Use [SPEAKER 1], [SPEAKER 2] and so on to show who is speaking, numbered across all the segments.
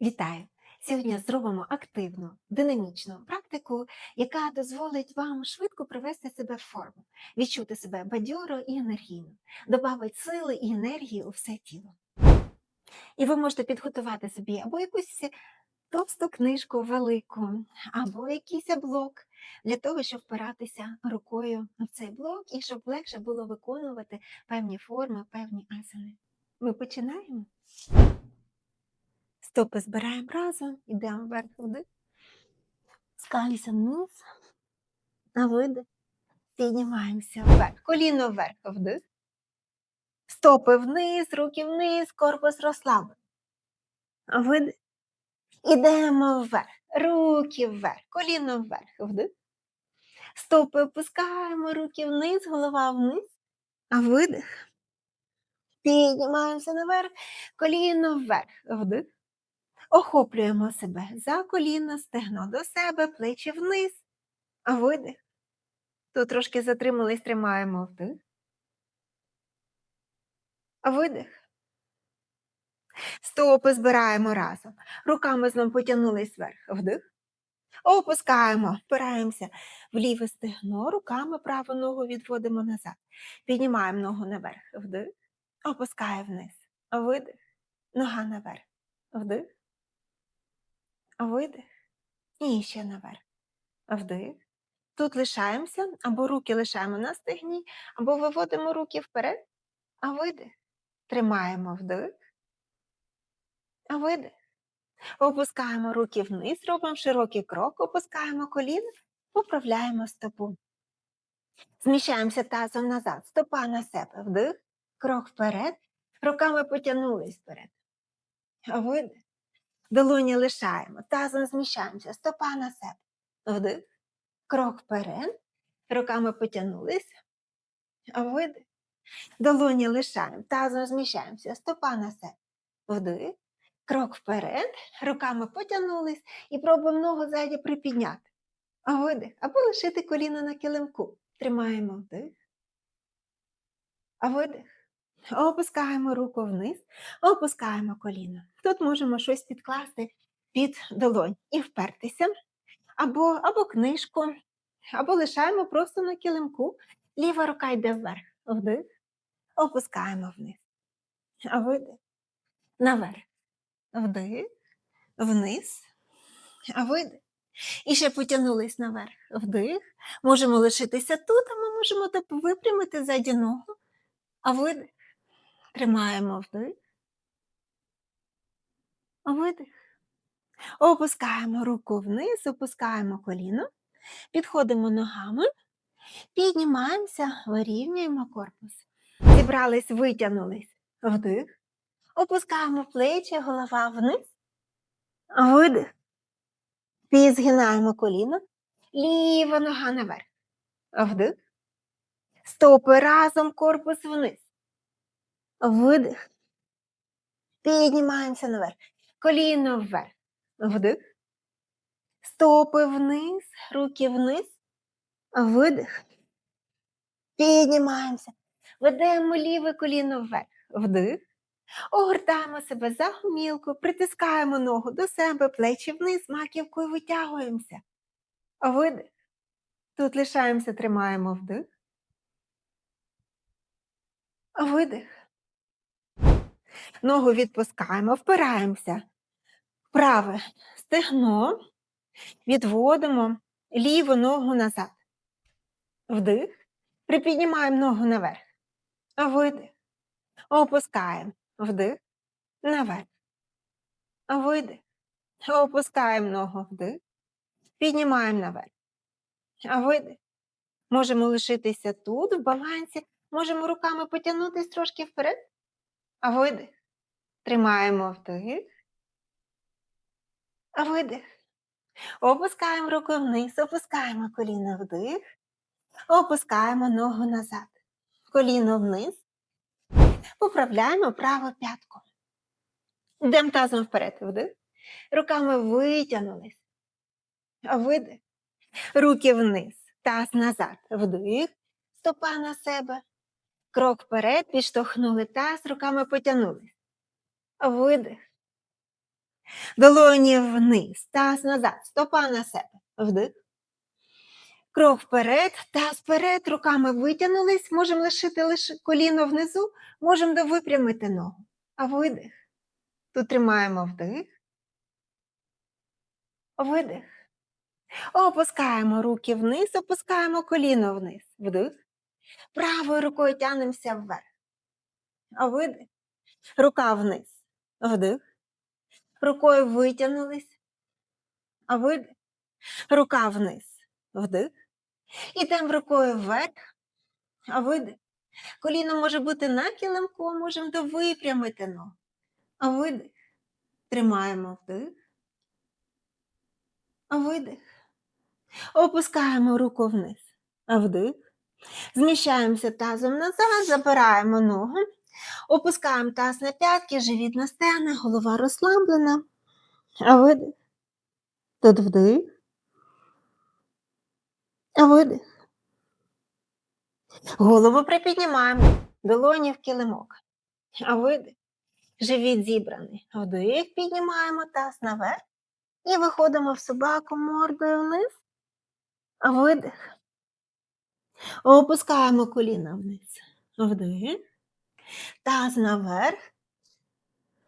[SPEAKER 1] Вітаю! Сьогодні зробимо активну, динамічну практику, яка дозволить вам швидко привести себе в форму, відчути себе бадьоро і енергійно, додавить сили і енергії у все тіло. І ви можете підготувати собі або якусь товсту книжку велику, або якийсь блок для того, щоб впиратися рукою в цей блок і щоб легше було виконувати певні форми, певні асани. Ми починаємо. Стопи збираємо разом, йдемо вверх вдих, скалюся вниз, на видих, піднімаємося вверх, коліно вверх вдих, стопи вниз, руки вниз, корпус розслаблений. Видих. Ідемо вверх, руки вверх, коліно вверх вдих. Стопи опускаємо, руки вниз, голова вниз, а видих. Піднімаємося наверх, коліно вверх вдих. Охоплюємо себе за коліно, стегно до себе, плечі вниз, видих. Тут трошки затримались, тримаємо вдих. Видих. Стопи збираємо разом. Руками знову потягнулись вверх. Вдих. Опускаємо, впираємося в ліве стегно, руками праву ногу відводимо назад. Піднімаємо ногу наверх. Вдих. Опускає вниз. Видих. Нога наверх. Вдих. Видих. І ще наверх. Вдих. Тут лишаємося, або руки лишаємо на стегні, або виводимо руки вперед, а видих. Тримаємо вдих. А видих. Опускаємо руки вниз, робимо широкий крок, опускаємо коліно, поправляємо стопу. Зміщаємося тазом назад, стопа на себе, вдих, крок вперед, руками потягнулись вперед. А видих. Долоні лишаємо, тазом зміщаємося, стопа на себе. Вдих, крок вперед, руками потягнулись. А видих. Долоні лишаємо, тазом зміщаємося, стопа на себе. Вдих, крок вперед, руками потягнулись і пробуємо ногу ззаді припідняти. А видих, або лишити коліно на килимку. Тримаємо вдих. А видих. Опускаємо руку вниз, опускаємо коліно. Тут можемо щось підкласти під долонь і впертися, або, або книжку, або лишаємо просто на килимку. Ліва рука йде вверх. Вдих, опускаємо вниз. А видих. Наверх. Вдих, вниз, а видих. І ще потягнулись наверх. Вдих. Можемо лишитися тут, а ми можемо випрямити ззаді ногу. А видих. Тримаємо вдих. Видих. Опускаємо руку вниз, опускаємо коліно, підходимо ногами, піднімаємося, вирівнюємо корпус. Зібрались, витягнулись. Вдих. Опускаємо плечі, голова вниз. Видих. Підзгинаємо коліно. Ліва нога наверх. Вдих. Стопи разом, корпус вниз. Видих. Піднімаємося наверх. Коліно вверх. Вдих. Стопи вниз, руки вниз. Видих. Піднімаємося. Ведемо ліве коліно вверх. Вдих. Огортаємо себе за гомілку, притискаємо ногу до себе, плечі вниз, маківкою витягуємося. Видих. Тут лишаємося, тримаємо вдих. Видих. Ногу відпускаємо, впираємося. Праве стегно, відводимо ліву ногу назад. Вдих. Припіднімаємо ногу наверх. Видих. Опускаємо. Вдих. Наверх. Видих. Опускаємо ногу вдих. Піднімаємо наверх. Видих. Можемо лишитися тут, в балансі. Можемо руками потягнутися трошки вперед. Видих. Тримаємо вдих. Видих. Опускаємо руку вниз, опускаємо коліно вдих. Опускаємо ногу назад. Коліно вниз. Поправляємо праву п'ятку. Йдемо тазом вперед. Вдих. Руками витягнулись. Видих. Руки вниз. Таз назад. Вдих. Стопа на себе. Крок вперед, підштовхнули таз, руками потягнулись. Видих. Долоні вниз, таз назад, стопа на себе. Вдих. Крок вперед, таз вперед, руками витягнулись, можемо лишити лише коліно внизу, можемо випрямити ногу. А видих. Тут тримаємо вдих. Видих. Опускаємо руки вниз, опускаємо коліно вниз. Вдих. Правою рукою тягнемося вверх. А видих. Рука вниз. Вдих. Рукою витягнулись. А видих. Рука вниз. Вдих. Ідемо рукою вверх. А видих. Коліно може бути на килимку, можемо довипрямити ногу. А видих. Тримаємо вдих. А видих. Опускаємо руку вниз. А вдих. Зміщаємося тазом назад, забираємо ногу. Опускаємо таз на п'ятки, живіт на стегна, голова розслаблена. А видих. Тут вдих. А видих. Голову припіднімаємо, долоні в килимок. А видих. Живіт зібраний. Вдих, піднімаємо таз наверх. І виходимо в собаку мордою вниз. А видих. Опускаємо коліна вниз. Вдих. Таз наверх.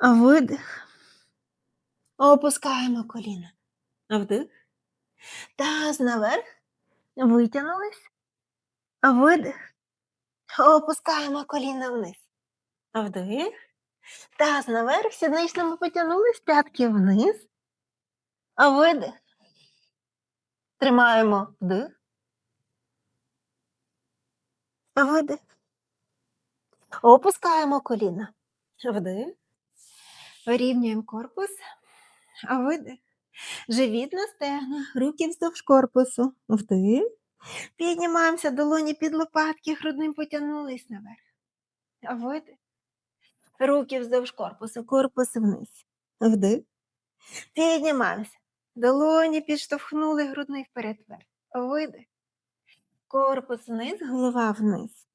[SPEAKER 1] Видих. Опускаємо коліна. Вдих. Таз наверх. Витягнулись. Видих. Опускаємо коліна вниз. Вдих. Таз наверх. Сідничними потягнулись, п'ятки вниз. Видих. Тримаємо вдих. Видих. Опускаємо коліна. Вдих. Вирівнюємо корпус. Видих. Живіт на стегна, руки вздовж корпусу. Вдих. Піднімаємося, долоні під лопатки, грудним потягнулись наверх. Видих. Руки вздовж корпусу, корпус вниз. Вдих. Піднімаємося. Долоні підштовхнули грудний вперед вверх. Видих. Корпус вниз, голова вниз.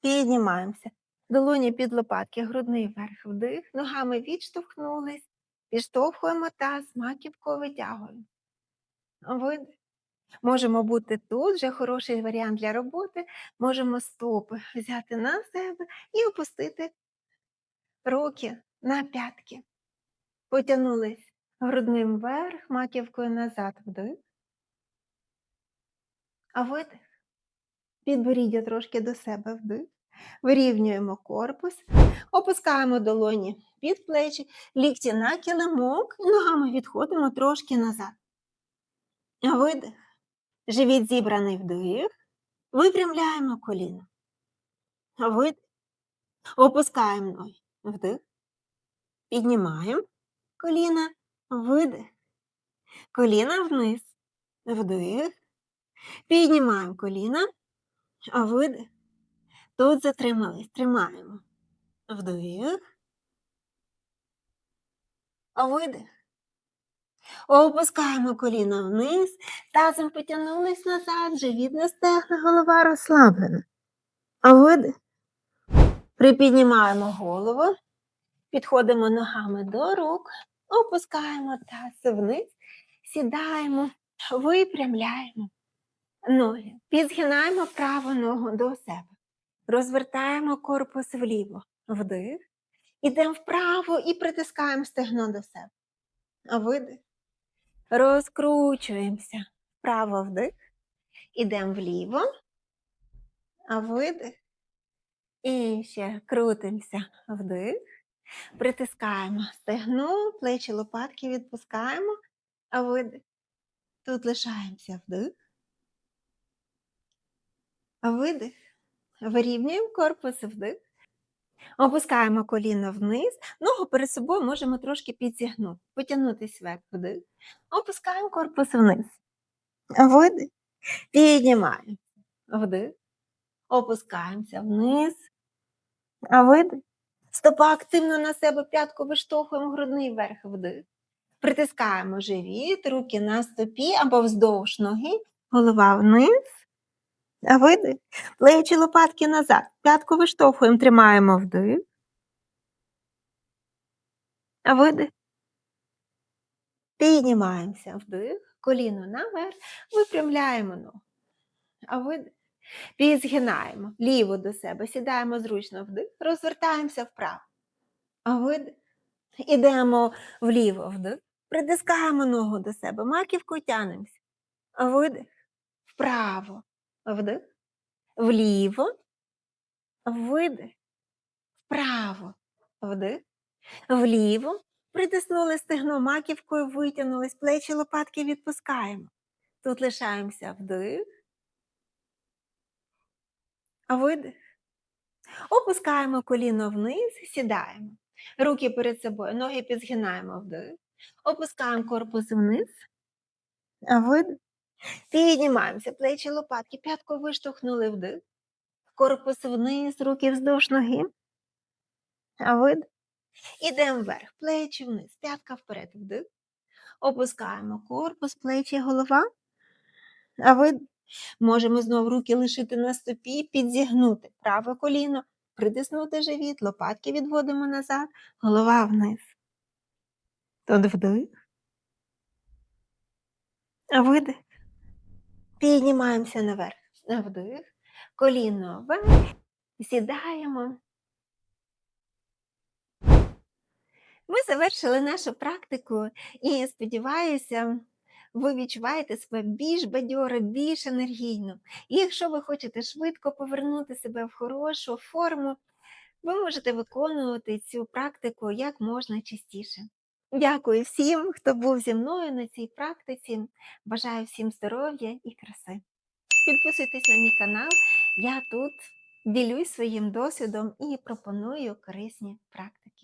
[SPEAKER 1] Піднімаємося. Долоні під лопатки, грудний вверх, вдих, ногами відштовхнулись, підштовхуємо таз, маківку витягуємо. Видих. Можемо бути тут, вже хороший варіант для роботи. Можемо стопи взяти на себе і опустити руки на п'ятки. Потягнулись грудним вверх, маківкою назад вдих. А видих. Підборіддя трошки до себе вдих. Вирівнюємо корпус, опускаємо долоні під плечі, лікті на килимок, ногами відходимо трошки назад. Видих. Живіт зібраний вдих. Випрямляємо коліно. Видих. Опускаємо ноги. Вдих. Піднімаємо коліна. Видих. Коліна вниз. Вдих. Піднімаємо коліна. А видих. Тут затримались. Тримаємо. Вдих. Видих. Опускаємо коліна вниз, тазом потягнулись назад, живіт на стегна, голова розслаблена. А видих. Припіднімаємо голову, підходимо ногами до рук, опускаємо таз вниз, сідаємо, випрямляємо ноги, підзгинаємо праву ногу до себе, розвертаємо корпус вліво, вдих, ідемо вправо і притискаємо стегно до себе. Видих. Розкручуємося. Вправо вдих. Ідемо вліво. А видих. І ще крутимося вдих. Притискаємо стегно, плечі лопатки відпускаємо. А видих. Тут лишаємося вдих. Видих. Вирівнюємо корпус вдих. Опускаємо коліно вниз, ногу перед собою можемо трошки підзігнути, потягнутися вверх вдих. Опускаємо корпус вниз. Видих. Піднімаємо. Вдих. Опускаємося вниз. А видих. Стопа активно на себе п'ятку виштовхуємо грудний вверх вдих. Притискаємо живіт, руки на стопі або вздовж ноги, голова вниз. А видих. Плечі лопатки назад. П'ятку виштовхуємо, тримаємо вдих. А видих. Піднімаємося вдих, коліно наверх, випрямляємо ногу. А видих. Підзгинаємо ліву до себе, сідаємо зручно вдих, розвертаємося вправо. А видих. Ідемо вліво вдих, притискаємо ногу до себе, маківкою тянемося. Видих. Вправо. Вдих. Вліво. Видих. Вправо. Вдих. Вліво. Притиснули стегно маківкою, витягнулись, плечі лопатки відпускаємо. Тут лишаємося вдих. Видих. Опускаємо коліно вниз, сідаємо. Руки перед собою, ноги підзгинаємо вдих. Опускаємо корпус вниз. Видих. Піднімаємося, плечі лопатки, п'ятку виштовхнули вдих. Корпус вниз, руки вздовж ноги. А видих. Ідемо вверх, плечі вниз, п'ятка вперед, вдих. Опускаємо корпус, плечі, голова. А видих. Можемо знову руки лишити на стопі, підзігнути праве коліно, притиснути живіт, лопатки відводимо назад, голова вниз. Тут вдих. А видих. Піднімаємося наверх. Вдих. Коліно вверх. Сідаємо. Ми завершили нашу практику і сподіваюся, ви відчуваєте себе більш бадьоро, більш енергійно. І якщо ви хочете швидко повернути себе в хорошу форму, ви можете виконувати цю практику як можна частіше. Дякую всім, хто був зі мною на цій практиці. Бажаю всім здоров'я і краси. Підписуйтесь на мій канал, я тут ділюсь своїм досвідом і пропоную корисні практики.